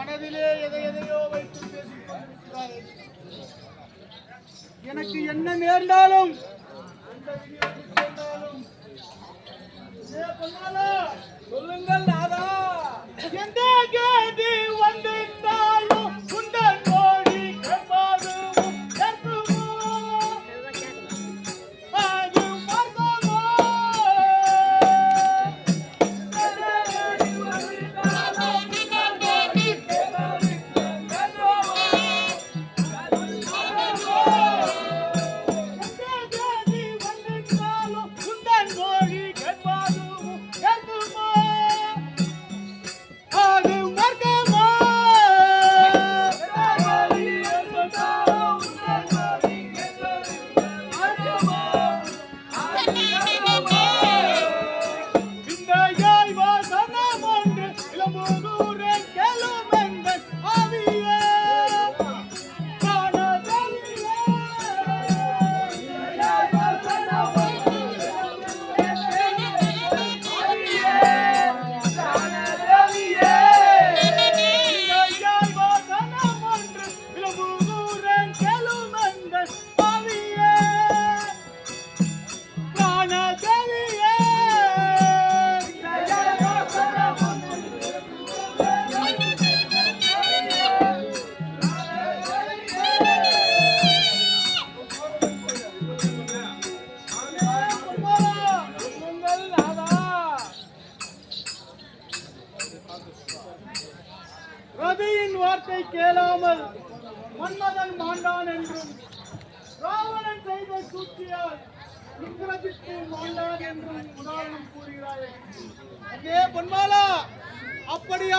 மனதிலே எதை எதையோ வைத்து பேசிக் கொண்டிருக்கிறார்கள். எனக்கு என்ன நேர்ந்தாலும் சொல்லுங்கள் ராதா எந்த கேதி வந்திருந்தாலும்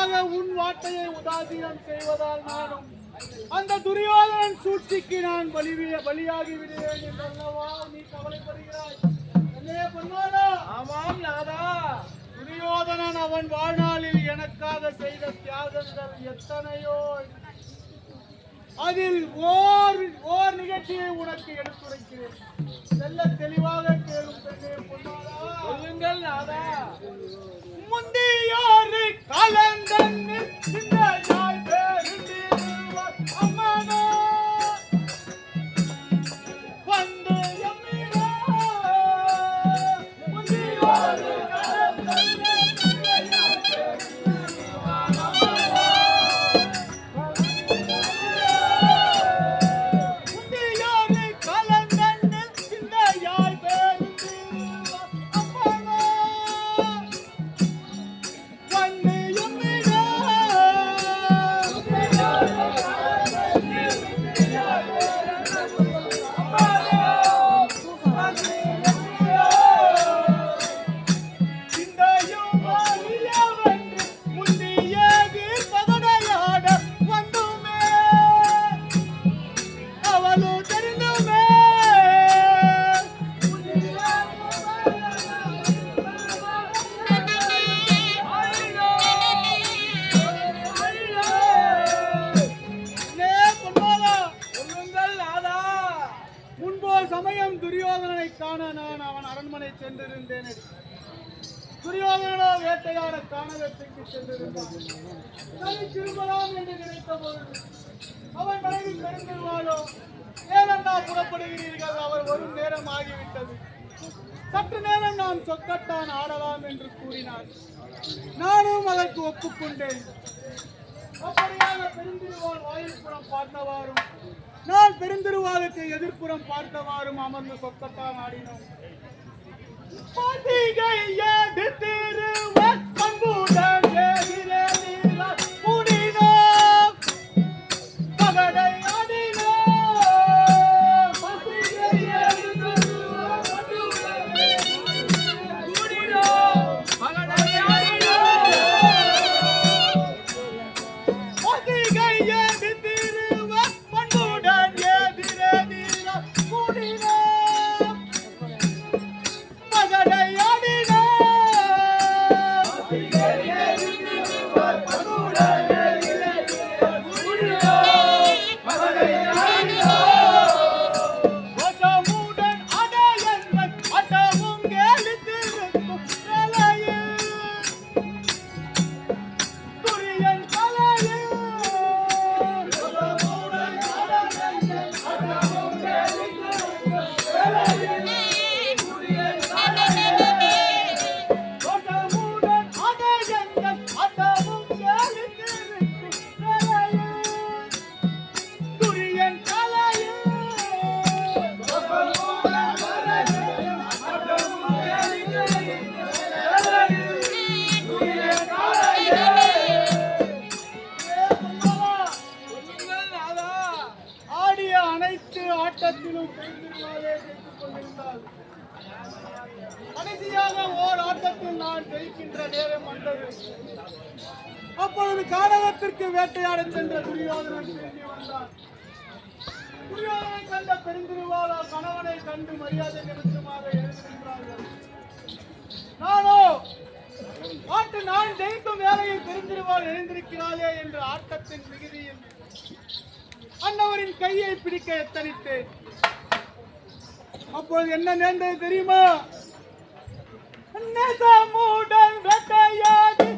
அப்படியாக உன் வார்த்தையை உதாசீனம் செய்வதால் நானும் அந்த துரியோதனன் சூழ்ச்சிக்கு நான் பலிவிய பலியாகி விடுவேன் என்றல்லவா நீ கவலைப்படுகிறாய்? அதே பொன்மாலா ஆமாம் நாதா. துரியோதனன் அவன் வாழ்நாளில் எனக்காக செய்த தியாகங்கள் எத்தனையோ அதில் ஓர் ஓர் நிகழ்ச்சியை உனக்கு எடுத்துரைக்கிறேன். செல்ல தெளிவாக கேளும் பெண்ணே பொன்னாளா. சொல்லுங்கள் நாதா. சிந்தையாய் பேருந்திருவர் முன்போர் சமயம் துரியோதனனை காண நான் அவன் அரண்மனை சென்றிருந்தேன் துரியோதனோ வேட்டையாட காணகத்திற்கு சென்றிருந்தான். சரி திரும்பலாம் என்று நினைத்த பொழுது அவன் மனைவி பெருந்திருவாளோ ஏனென்றா புறப்படுகிறீர்கள் அவர் வரும் நேரம் ஆகிவிட்டது. சற்று நேரம் நான் சொக்கட்டான் ஆடலாம் என்று கூறினார் நானும் அதற்கு ஒப்புக்கொண்டேன். அப்படியாக பெருந்திருவாள் வாயிற்புறம் பார்த்தவாறும் நான் பெருந்திருவாளுக்கு எதிர்ப்புறம் பார்த்தவாறும் அமர்ந்து சொக்கத்தான் ஆடினோம். Happy birthday. துரியோதனை கண்ட பெருந்திருவாளா கணவனை கண்டு மரியாதை நிறுத்தமாக எழுந்திருக்கிறார்கள் நானோ ஆட்டு நான் ஜெயிக்கும் வேலையை பெருந்திருவார் எழுந்திருக்கிறாளே என்று ஆட்டத்தின் மிகுதியில் அன்னவரின் கையை பிடிக்க எத்தனித்தேன். அப்பொழுது என்ன நேர்ந்தது தெரியுமா? நெசமுடன் வேட்டையாடி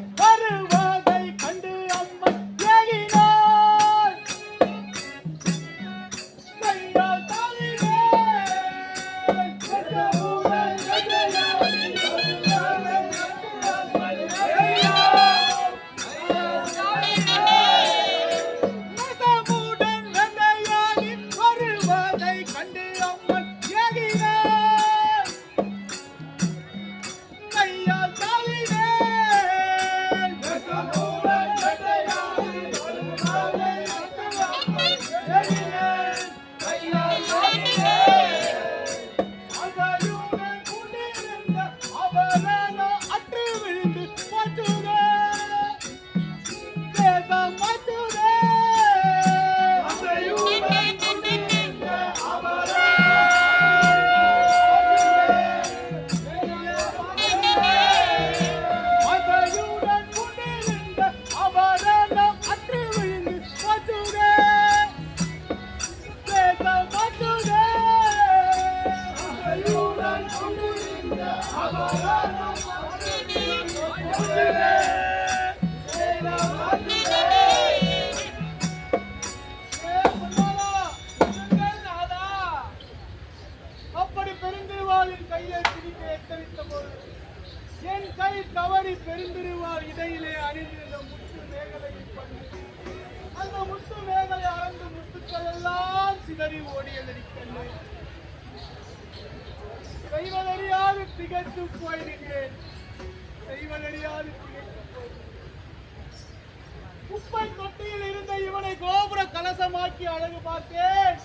குப்பை தொட்டியில் இருந்த இவனை கோபுர கலசமாக்கி அழகு பார்த்தேன்.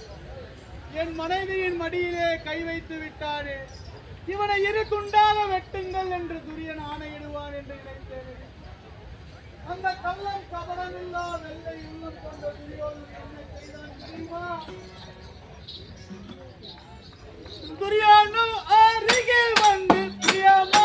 என் மனைவியின் மடியிலே கை வைத்து விட்டாரே இவனை இரு துண்டாக வெட்டுங்கள் என்று துரியன் ஆணையிடுவான் என்று நினைத்தேன். அந்த கள்ளன் கபடமில்லா வெள்ளை உள்ளம் கொண்ட துரியோன் தெரியுமா? அருகில் வந்து பிரியமா?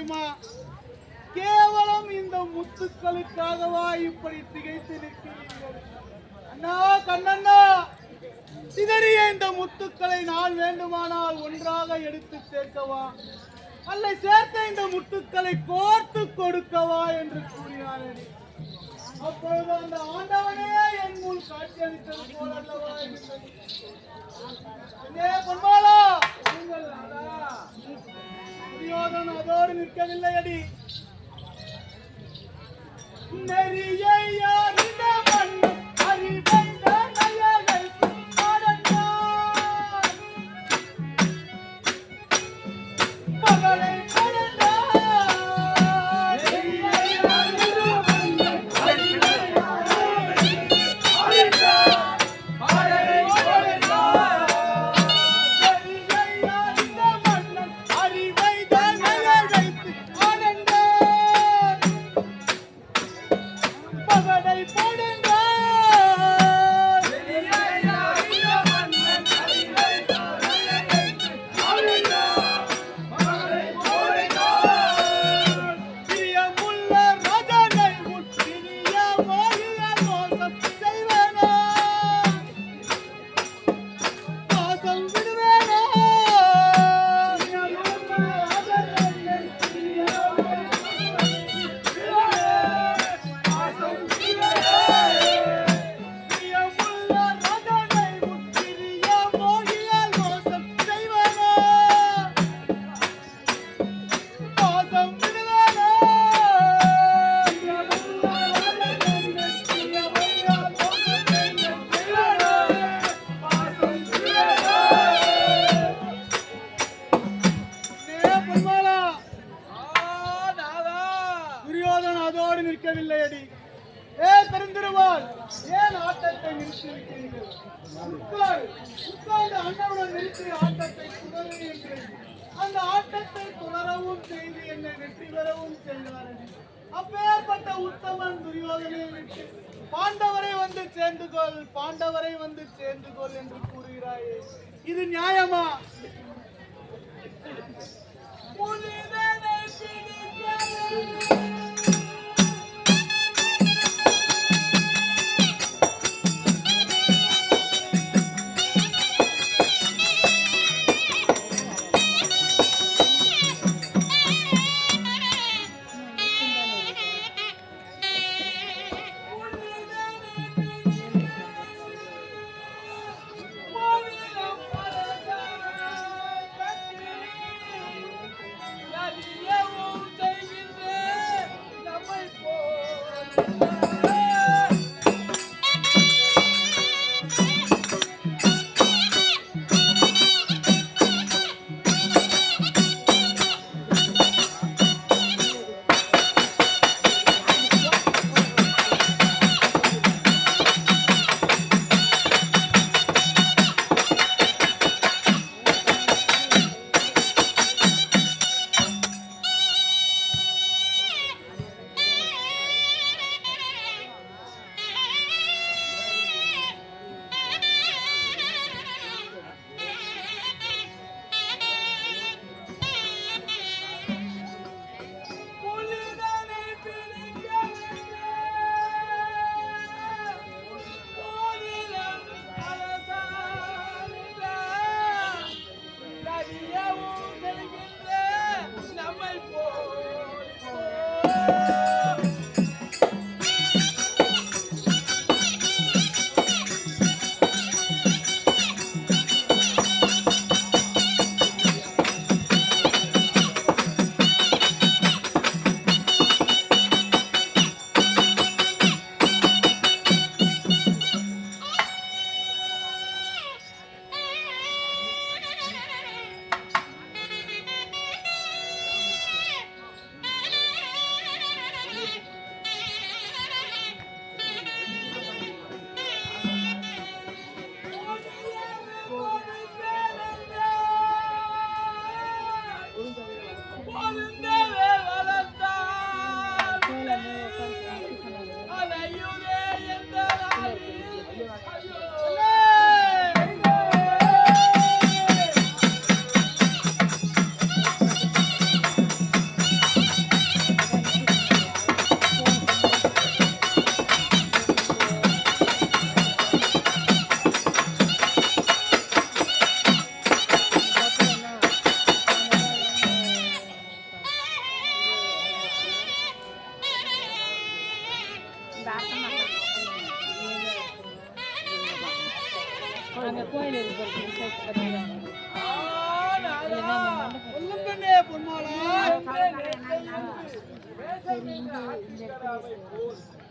தெரியுமா? கேவலம் இந்த முத்துக்களுக்காகவா இப்படி திகைத்து நிற்கிறீர்கள்? அண்ணா கண்ணண்ணா சிதறிய இந்த முத்துக்களை நான் வேண்டுமானால் ஒன்றாக எடுத்து சேர்க்கவா? அல்ல சேர்த்த இந்த முத்துக்களை கோர்த்து கொடுக்கவா என்று கூறினாரே. அப்பொழுது அந்த ஆண்டவனே என் முன் காட்சியளித்தது போல் அல்லவா இருந்தது பொன்மாலா துரியோதன் அதோடு நிற்கவில்லை அடி நெறியை நிற்கவில்லை அடி ஏ பெருந்திருவாள்? ஏன் ஆட்டத்தை நிறுத்தியிருக்கிறீர்கள்? உட்கார் உட்கார்ந்து அண்ணனுடன் நிறுத்தி ஆட்டத்தை தொடரு அந்த ஆட்டத்தை தொடரவும் செய்து என்னை வெற்றி பெறவும் செய்தார் அப்பேற்பட்ட உத்தமன் துரியோதனை விட்டு பாண்டவரை வந்து சேர்ந்து கொள் பாண்டவரை வந்து சேர்ந்து கொள் என்று கூறுகிறாயே. இது நியாயமா? புனிதனை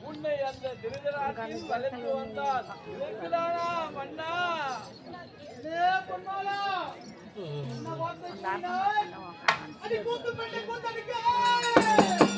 உன்னை அந்த திருதராட்டில் வளர்த்து வந்தார் இதற்குதானா மன்னா ஏ பொன்மாலா என்ன வார்த்தை? அடி கூத்து பெண்ணே கூத்தடிக்க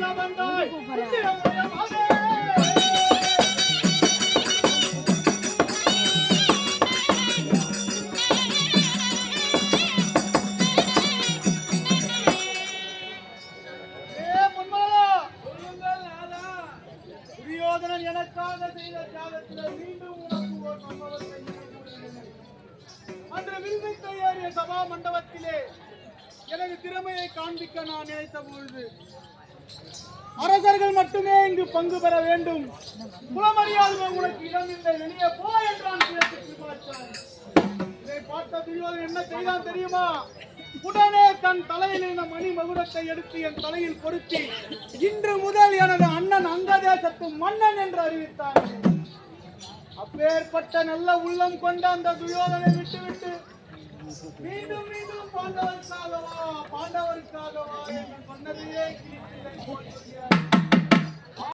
加班费工作 அரசர்கள் மட்டுமே இங்கு பங்கு பெற வேண்டும். குலமரியாதை உனக்கு இடமில்லை வெளியே போ என்றான் இதை பார்த்த என்ன செய்தான் தெரியுமா? உடனே தன் தலையில் இருந்த மணி மகுடத்தை எடுத்து என் தலையில் பொருத்தி இன்று முதல் எனது அண்ணன் அங்கதேசத்து மன்னன் என்று அறிவித்தான். அப்பேற்பட்ட நல்ல உள்ளம் கொண்ட அந்த துயோதனை விட்டுவிட்டு மீண்டும் மீண்டும் பாண்டவருக்காகவா பாண்டவருக்காகவா என்று சொன்னதையே கீர்த்தியை போல்